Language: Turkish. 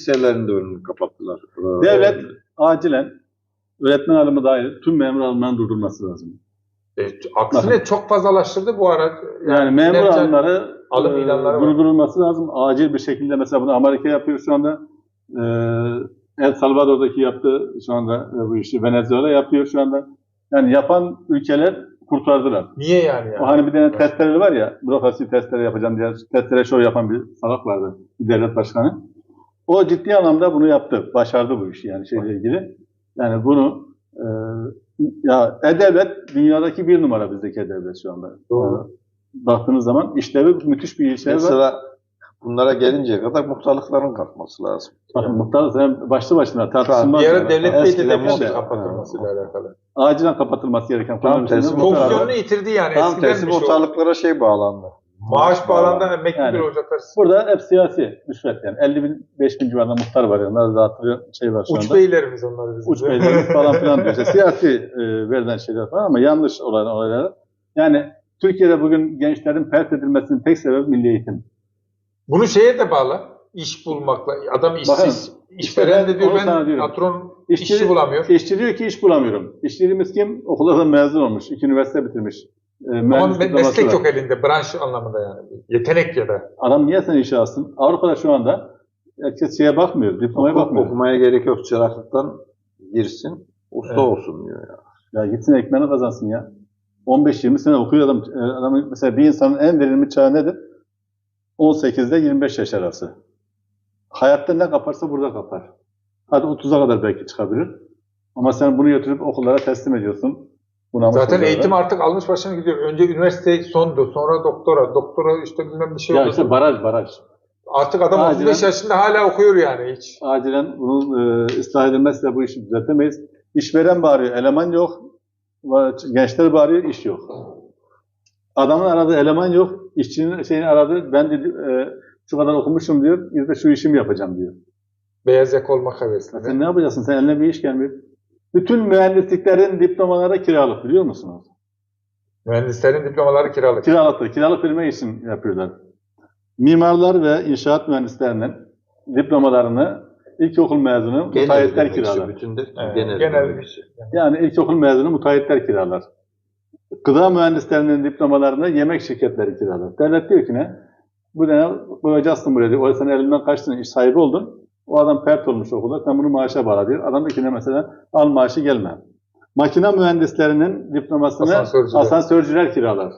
Liselerin de önünü kapattılar. Devlet acilen öğretmen alımı dahil tüm memur alımlarını durdurması lazım. E, aksine çok fazlalaştırdı bu ara. Yani, memur giderken- alımları alım e, ilanları durdurulması lazım. Acil bir şekilde mesela bunu Amerika yapıyor şu anda. E, El Salvador'daki yaptı şu anda e, bu işi. Venezuela yapıyor şu anda. Yani yapan ülkeler kurtardılar. Niye yani? yani? O hani bir tane testereleri var ya, bürokrasi testere yapacağım diye testere show yapan bir salak vardı, bir devlet başkanı. O ciddi anlamda bunu yaptı, başardı bu işi yani şeyle ilgili. Yani bunu e, ya E-Devlet dünyadaki bir numara bizdeki E-Devlet şu anda. Doğru. E, baktığınız zaman işlevi müthiş bir işlevi var. Mesela bunlara gelinceye kadar muhtarlıkların kalkması lazım. Bakın muhtar sen başlı başına tartışılmaz. Bir ara yani. devlet bey Eskiden de demişti muhtar- kapatılmasıyla alakalı. Acilen kapatılması gereken Tam konular tersi üzerine muhtar- muhtarlar- Fonksiyonunu yitirdi yani. Tam tersi şey muhtarlıklara şey bağlandı. Maaş bağlandı emekli Yani. bir olacaklar. Burada hep siyasi rüşvet yani. 50 bin, 5 bin civarında muhtar var yani. Onlar da hatırlıyor şey var şu anda. Uç beylerimiz onlar bizim. uç beylerimiz falan filan diyor. İşte siyasi e, verilen şeyler falan ama yanlış olan olaylar. Yani Türkiye'de bugün gençlerin pert edilmesinin tek sebebi milli eğitim. Bunu şeye de bağla. İş bulmakla. Adam işsiz. İşveren de diyor ben patron İşçi- işçi bulamıyor. İşçi diyor ki iş bulamıyorum. İşçiliğimiz kim? Okullardan mezun olmuş. iki üniversite bitirmiş. E, Ama meslek yok elinde. Branş anlamında yani. Yetenek ya da. Adam niye sen işe alsın? Avrupa'da şu anda herkes şeye bakmıyor, diplomaya Oku- bakmıyor. Okumaya gerek yok. Çıraklıktan girsin. Usta Evet. olsun diyor ya. Ya gitsin ekmeğini kazansın ya. 15-20 sene okuyor adam. E, Adamın, mesela bir insanın en verimli çağı nedir? 18 ile 25 yaş arası. Hayatta ne kaparsa burada kapar. Hadi 30'a kadar belki çıkabilir. Ama sen bunu götürüp okullara teslim ediyorsun. Bunamış Zaten eğitim artık almış başına gidiyor. Önce üniversite sondu. Sonra doktora. Doktora işte bilmem bir şey Ya oldu. işte baraj baraj. Artık adam Acilen- 35 yaşında hala okuyor yani hiç. Acilen bunun e, ıslah edilmezse bu işi düzeltemeyiz. İşveren bağırıyor, eleman yok. Gençler bağırıyor, iş yok. Adamın aradığı eleman yok, işçinin şeyini aradı. Ben de e, şu kadar okumuşum diyor, bir de şu işimi yapacağım diyor. Beyaz yaka olmak hevesli. Sen ne yapacaksın? Sen eline bir iş gelmiyor. Bütün mühendisliklerin diplomaları kiralık biliyor musunuz? Mühendislerin diplomaları kiralık. Kiralık, kiralık firma için yapıyorlar. Mimarlar ve inşaat mühendislerinin diplomalarını ilkokul mezunu müteahhitler demek ki, kiralar. Bütün de Evet, genel. genel şey. Yani ilkokul mezunu müteahhitler kiralar. Gıda mühendislerinin diplomalarını yemek şirketleri kiralar. Devlet diyor ki ne? Bu ne? Koyacaksın buraya diyor. O sen elinden kaçtın, iş sahibi oldun. O adam pert olmuş okulda. Sen bunu maaşa bağla diyor. Adam ne mesela? Al maaşı gelme. Makine mühendislerinin diplomasını Asansörcüler. asansörcüler kiralar.